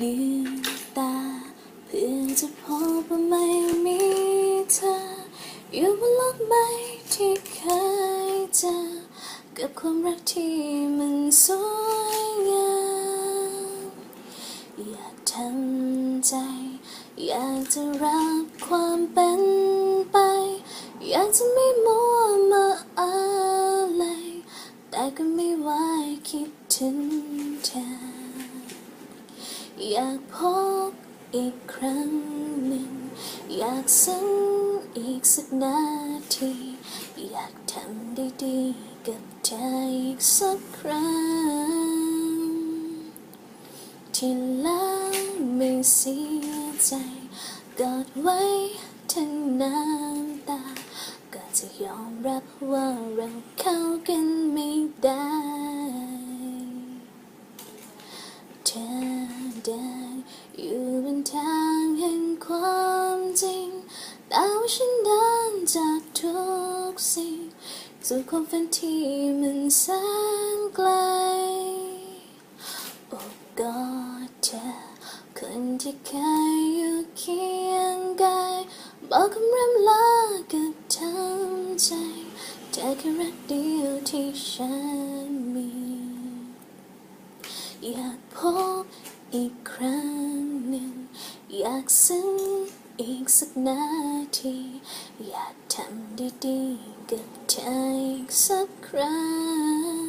ลืมตา เพื่อจะพบว่าไม่มีเธอ อยู่บนโลกใบที่เคยเจอกับความรักที่มันสวยงามอยากทำใจ อยากจะรับความเป็นไป อยากจะไม่มัวมาอะไรแต่ก็ไม่ไหวคิดถึงเธอ อยากพบอีกครั้งหนึ่ง อยากซึ้งอีกสักนาที อยากทำได้ดีกับเธออีกสักครั้ง ที่แล้วไม่เสียใจกอดไว้ทั้งน้ำตา ก็จะยอมรับว่าเราเข้ากันไม่ได้ เธอเดิน อยู่บนทางแห่งความจริงแต่ว่าฉันเดินจากทุกสิ่งสู่ความฝันที่มันแสนไกลโอบกอดเธอคนที่เคยอยู่เคียงกายบอกคำรำลากับทั้งใจเธอคือรักเดียวที่ฉันมีอยากพบอีกครั้ง หนึ่ง อยากซึ้งอีกสักนาที อยากทำด้ดีๆกับเธออีกสักครั้ง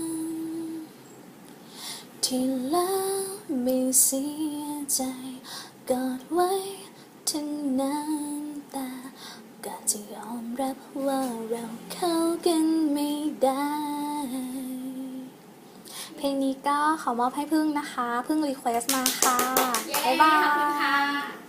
ที่แล้วไม่เสียใจ กอดไว้ทั้งน้ำตาก็จะยอมรับว่าเราเข้ากันไม่ได้ เพลงนี้ก็ขอมอบให้พึ่งนะคะ พึ่งรีเควสต์มาค่ะ บ๊ายบาย